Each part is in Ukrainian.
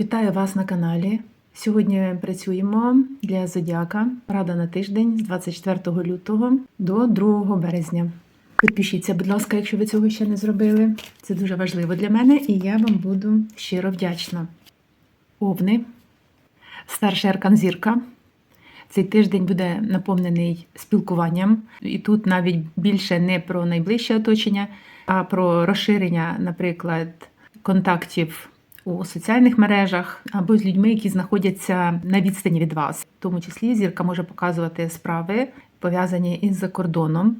Вітаю вас на каналі. Сьогодні працюємо для Зодіака. Рада на тиждень з 24 лютого до 2 березня. Підпишіться, будь ласка, якщо ви цього ще не зробили. Це дуже важливо для мене, і я вам буду щиро вдячна. Овни, старший аркан зірка. Цей тиждень буде наповнений спілкуванням, і тут навіть більше не про найближче оточення, а про розширення, наприклад, контактів у соціальних мережах або з людьми, які знаходяться на відстані від вас. В тому числі зірка може показувати справи, пов'язані із закордоном.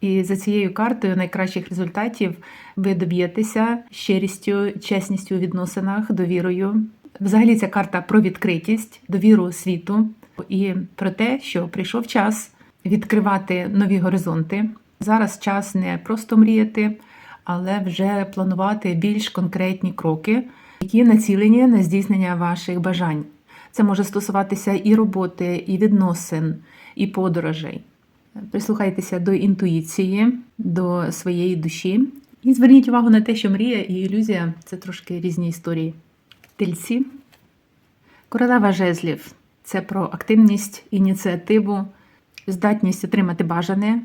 І за цією картою найкращих результатів ви доб'єтеся щирістю, чесністю у відносинах, довірою. Взагалі, ця карта про відкритість, довіру світу і про те, що прийшов час відкривати нові горизонти. Зараз час не просто мріяти, але вже планувати більш конкретні кроки, які націлені на здійснення ваших бажань. Це може стосуватися і роботи, і відносин, і подорожей. Прислухайтеся до інтуїції, до своєї душі і зверніть увагу на те, що мрія і ілюзія це трошки різні історії. Тельці. Королева жезлів це про активність, ініціативу, здатність отримати бажане.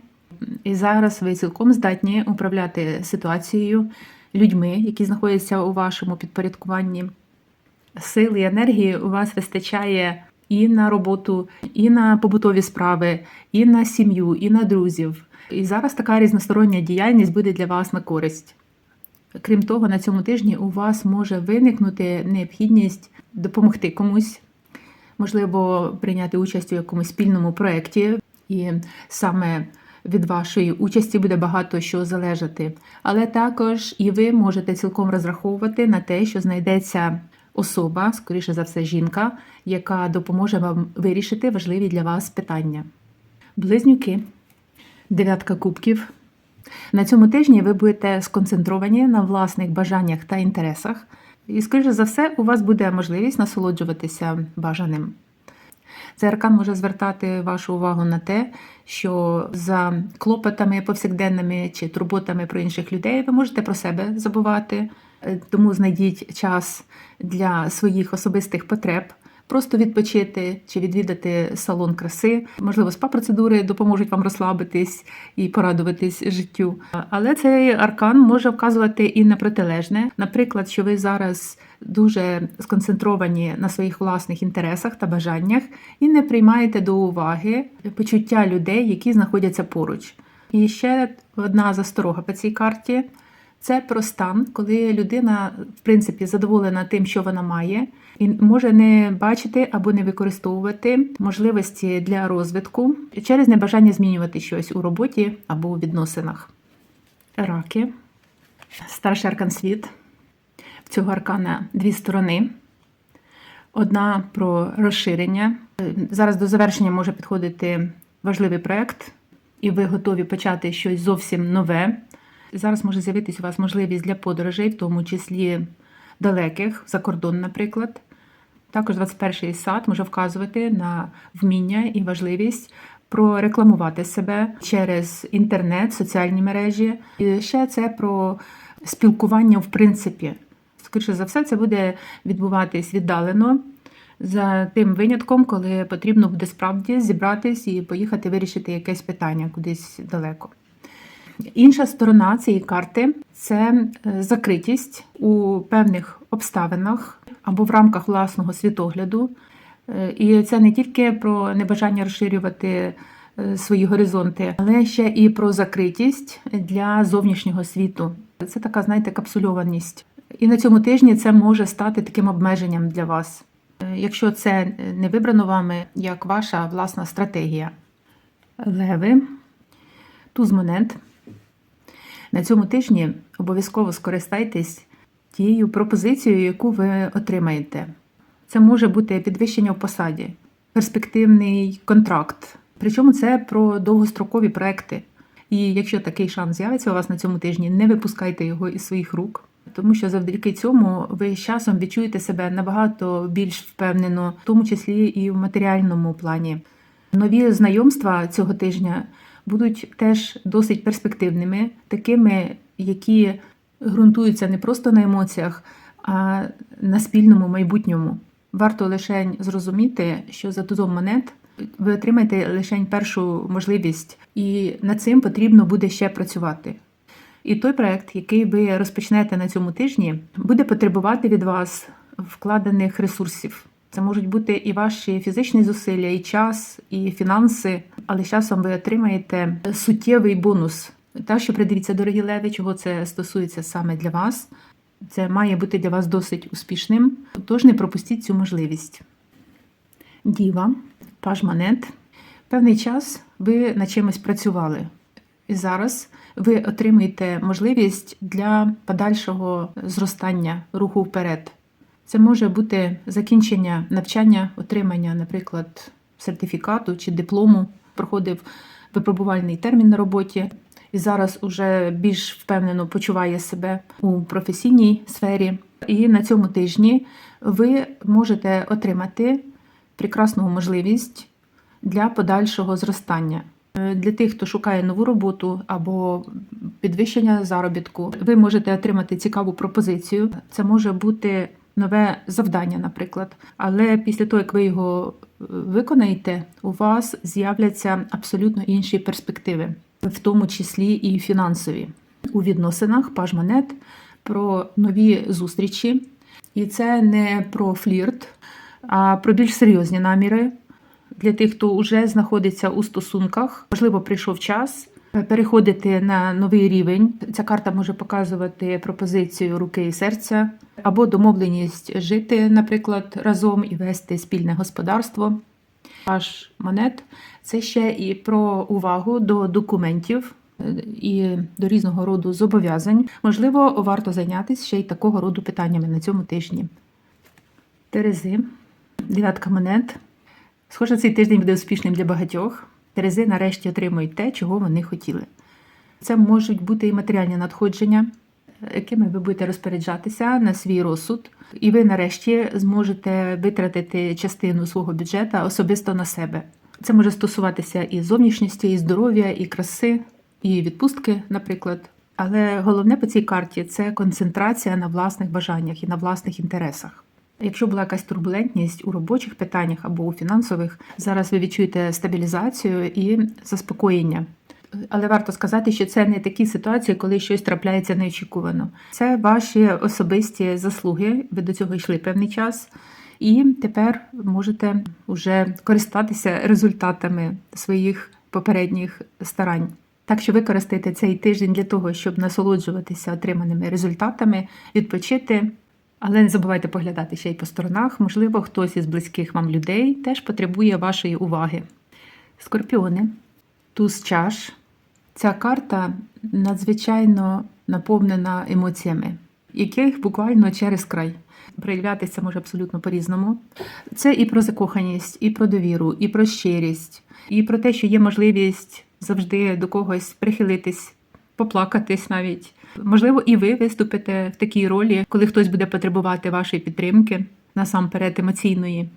І зараз ви цілком здатні управляти ситуацією, людьми, які знаходяться у вашому підпорядкуванні. Сили і енергії у вас вистачає і на роботу, і на побутові справи, і на сім'ю, і на друзів. І зараз така різностороння діяльність буде для вас на користь. Крім того, на цьому тижні у вас може виникнути необхідність допомогти комусь, можливо, прийняти участь у якомусь спільному проєкті, і саме від вашої участі буде багато що залежати. Але також і ви можете цілком розраховувати на те, що знайдеться особа, скоріше за все, жінка, яка допоможе вам вирішити важливі для вас питання. Близнюки, дев'ятка кубків. На цьому тижні ви будете сконцентровані на власних бажаннях та інтересах, і, скоріше за все, у вас буде можливість насолоджуватися бажаним. Цей аркан може звертати вашу увагу на те, що за клопотами повсякденними чи турботами про інших людей ви можете про себе забувати. Е, Тому знайдіть час для своїх особистих потреб, просто відпочити чи відвідати салон краси. Можливо, спа-процедури допоможуть вам розслабитись і порадуватись життю. Але цей аркан може вказувати і на протилежне, наприклад, що ви зараз дуже сконцентровані на своїх власних інтересах та бажаннях і не приймаєте до уваги почуття людей, які знаходяться поруч. І ще одна засторога по цій карті. Це про стан, коли людина, в принципі, задоволена тим, що вона має, і може не бачити або не використовувати можливості для розвитку через небажання змінювати щось у роботі або у відносинах. Раки, старший аркан світ. В цього аркана дві сторони. Одна про розширення. Зараз до завершення може підходити важливий проєкт, і ви готові почати щось зовсім нове. Зараз може з'явитися у вас можливість для подорожей, в тому числі далеких, за кордон, наприклад. Також 21-й сад може вказувати на вміння і важливість прорекламувати себе через інтернет, соціальні мережі. І ще це про спілкування в принципі. Скоріше за все, це буде відбуватись віддалено. За тим винятком, коли потрібно буде справді зібратись і поїхати вирішити якесь питання кудись далеко. Інша сторона цієї карти це е, закритість у певних обставинах або в рамках власного світогляду. Е, І це не тільки про небажання розширювати е, свої горизонти, але ще і про закритість для зовнішнього світу. Це така, знаєте, капсульованість. І на цьому тижні це може стати таким обмеженням для вас, якщо це не вибрано вами як ваша власна стратегія. Леви, туз монет. На цьому тижні обов'язково скористайтесь тією пропозицією, яку ви отримаєте. Це може бути підвищення в посаді, перспективний контракт. Причому це про довгострокові проекти. І якщо такий шанс з'явиться у вас на цьому тижні, не випускайте його із своїх рук, тому що завдяки цьому ви з часом відчуєте себе набагато більш впевнено, в тому числі і в матеріальному плані. Нові знайомства цього тижня будуть теж досить перспективними, такими, які ґрунтуються не просто на емоціях, а на спільному майбутньому. Варто лише зрозуміти, що за тузом монет ви отримаєте лише першу можливість, і над цим потрібно буде ще працювати. І той проект, який ви розпочнете на цьому тижні, буде потребувати від вас вкладених ресурсів. Це можуть бути і ваші фізичні зусилля, і час, і фінанси, але з часом ви отримаєте суттєвий бонус. Так що придивіться, дорогі леви, чого це стосується саме для вас. Це має бути для вас досить успішним, тож не пропустіть цю можливість. Діва, паж монет. Певний час ви над чимось працювали. І зараз ви отримуєте можливість для подальшого зростання руху вперед. Це може бути закінчення навчання, отримання, наприклад, сертифікату чи диплому. Проходив випробувальний термін на роботі і зараз уже більш впевнено почуває себе у професійній сфері. І на цьому тижні ви можете отримати прекрасну можливість для подальшого зростання. Для тих, хто шукає нову роботу або підвищення заробітку, ви можете отримати цікаву пропозицію. Це може бути нове завдання, наприклад. Але після того, як ви його е, виконаєте, у вас з'являться абсолютно інші перспективи, в тому числі і фінансові. У відносинах паж монет про нові зустрічі. І це не про флірт, а про більш серйозні наміри для тих, хто вже знаходиться у стосунках. Можливо, прийшов час переходити на новий рівень. Ця карта може показувати пропозицію руки і серця, або домовленість жити, наприклад, разом і вести спільне господарство. Паш монет це ще і про увагу до документів. е, І до різного роду зобов'язань, можливо, варто зайнятися ще й такого роду питаннями на цьому тижні. Терези, дев'ятка монет. Схоже, цей тиждень буде успішним для багатьох. Терези нарешті отримують те, чого вони хотіли. Це можуть бути і матеріальні надходження, якими ви будете розпоряджатися на свій розсуд, і ви нарешті зможете витратити частину свого бюджету особисто на себе. Це може стосуватися і зовнішності, і здоров'я, і краси, і відпустки, наприклад. Але головне по цій карті це концентрація на власних бажаннях і на власних інтересах. Якщо була якась турбулентність у робочих питаннях або у фінансових, зараз ви відчуєте стабілізацію і заспокоєння. Але варто сказати, що це не такі ситуації, коли щось трапляється неочікувано. Це ваші особисті заслуги. Ви до цього йшли певний час, і тепер можете вже користатися результатами своїх попередніх старань. Так що використайте цей тиждень для того, щоб насолоджуватися отриманими результатами, відпочити. Але не забувайте поглядати ще й по сторонах. Можливо, хтось із близьких вам людей теж потребує вашої уваги. Скорпіони, туз чаш. Ця карта надзвичайно наповнена емоціями, яких буквально через край. Проявлятися може абсолютно по-різному. Це і про закоханість, і про довіру, і про щирість, і про те, що є можливість завжди до когось прихилитись, поплакатись навіть. Можливо, і ви виступите в такій ролі, коли хтось буде потребувати вашої підтримки, насамперед емоційної.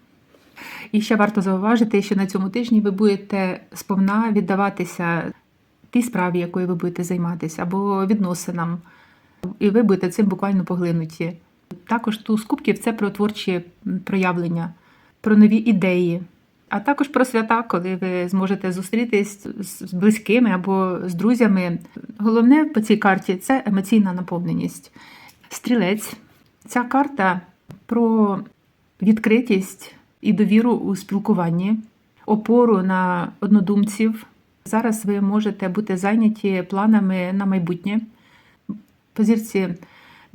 І ще варто зауважити, що на цьому тижні ви будете сповна віддаватися тій справі, якою ви будете займатися, або відносинам, і ви будете цим буквально поглинуті. Також туз кубків це про творчі проявлення, про нові ідеї, а також про свята, коли ви зможете зустрітись з близькими або з друзями. Головне по цій карті це емоційна наповненість. Стрілець. Ця карта про відкритість і довіру у спілкуванні, опору на однодумців. Зараз ви можете бути зайняті планами на майбутнє. По зірці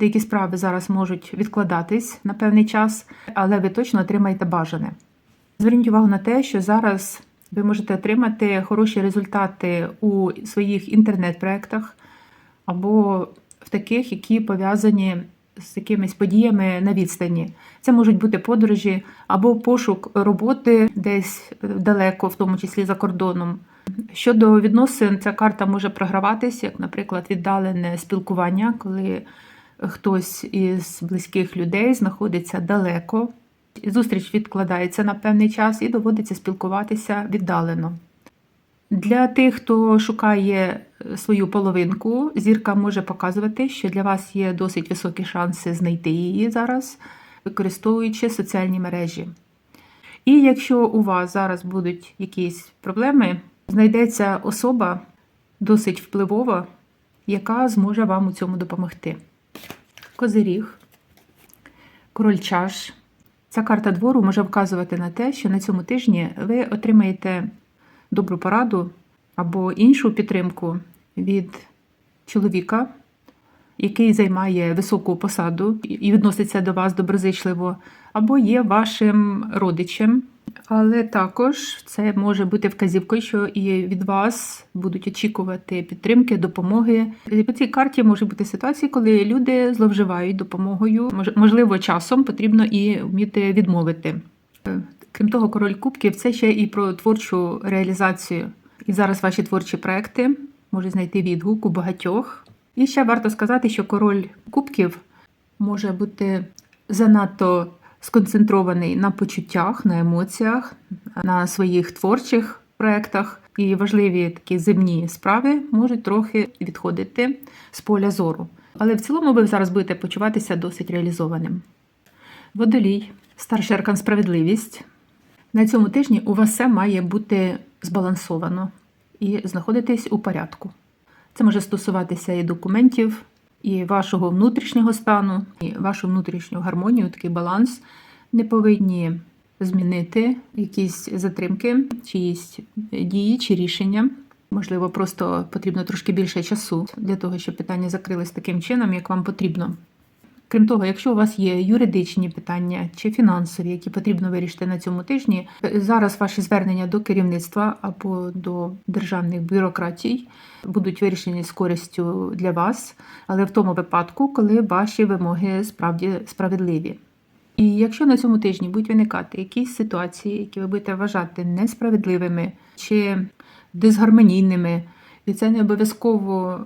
деякі справи зараз можуть відкладатись на певний час, але ви точно отримаєте бажане. Зверніть увагу на те, що зараз ви можете отримати хороші результати у своїх інтернет-проектах або в таких, які пов'язані з якимись подіями на відстані. Це можуть бути подорожі або пошук роботи десь далеко, в тому числі за кордоном. Щодо відносин, ця карта може програватись, як, наприклад, віддалене спілкування, коли хтось із близьких людей знаходиться далеко. Зустріч відкладається на певний час і доводиться спілкуватися віддалено. Для тих, хто шукає е, свою половинку, зірка може показувати, що для вас є досить високі шанси знайти її зараз, використовуючи соціальні мережі. І якщо у вас зараз будуть якісь проблеми, знайдеться особа досить впливова, яка зможе вам у цьому допомогти. Козиріг, король чаш. Ця карта двору може вказувати на те, що на цьому тижні ви отримаєте добру пораду або іншу підтримку від чоловіка, який займає високу посаду і відноситься до вас доброзичливо, або є вашим родичем. Але також це може бути вказівкою, що і від вас будуть очікувати підтримки, допомоги. По цій карті може бути ситуації, коли люди зловживають допомогою. Можливо, часом потрібно і вміти відмовити. Е, Крім того, король кубків це ще і про творчу реалізацію. І зараз ваші творчі проекти можуть знайти відгук у багатьох. І ще варто сказати, що король кубків може бути занадто сконцентрований на почуттях, на емоціях, на своїх творчих проєктах. І важливі такі земні справи можуть трохи відходити з поля зору. Але в цілому ви зараз будете почуватися досить реалізованим. Водолій, старший аркан справедливість. На цьому тижні у вас все має бути збалансовано і знаходитись у порядку. Це може стосуватися і документів, і вашого внутрішнього стану, і вашу внутрішню гармонію, такий баланс. Не повинні змінити якісь затримки, чиїсь дії чи рішення. Можливо, просто потрібно трошки більше часу для того, щоб питання закрились таким чином, як вам потрібно. Крім того, якщо у вас є юридичні питання чи фінансові, які потрібно вирішити на цьому тижні, зараз ваші звернення до керівництва або до державних бюрократій будуть вирішені з користю для вас, але в тому випадку, коли ваші вимоги справді справедливі. І якщо на цьому тижні будуть виникати якісь ситуації, які ви будете вважати несправедливими чи дисгармонійними, і це не обов'язково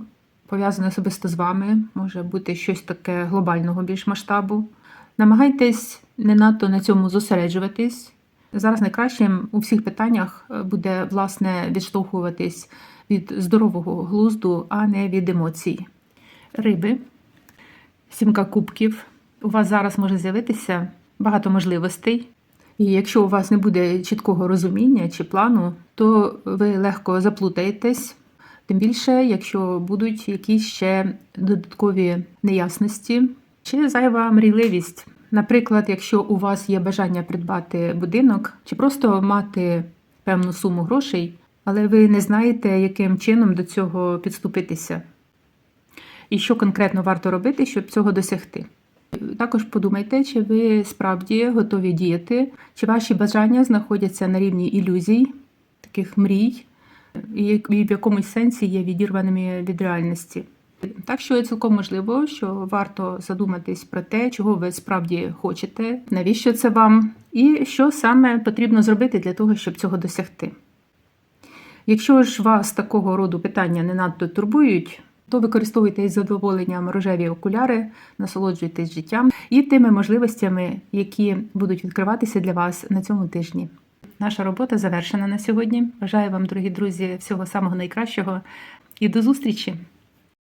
пов'язане особисто з вами, може бути щось таке глобального більш масштабу. Намагайтесь не надто на цьому зосереджуватись. Зараз найкращим у всіх питаннях е, буде власне відштовхуватись від здорового глузду, а не від емоцій. Риби, сімка кубків. У вас зараз може з'явитися багато можливостей. І якщо у вас не буде чіткого розуміння чи плану, то ви легко заплутаєтесь. Тим більше, якщо будуть якісь ще додаткові неясності чи зайва мрійливість. Наприклад, якщо у вас є бажання придбати будинок чи просто мати певну суму грошей, але ви не знаєте, яким чином до цього підступитися, і що конкретно варто робити, щоб цього досягти. Також подумайте, чи ви справді готові діяти, чи ваші бажання знаходяться на рівні ілюзій, таких мрій, і в якомусь сенсі є відірваними від реальності. Так що цілком можливо, що варто задуматись про те, чого ви справді хочете, навіщо це вам, і що саме потрібно зробити для того, щоб цього досягти. Якщо ж вас такого роду питання не надто турбують, то використовуйте із задоволенням рожеві окуляри, насолоджуйтесь життям і тими можливостями, які будуть відкриватися для вас на цьому тижні. Наша робота завершена на сьогодні. Бажаю вам, дорогі друзі, всього самого найкращого і до зустрічі!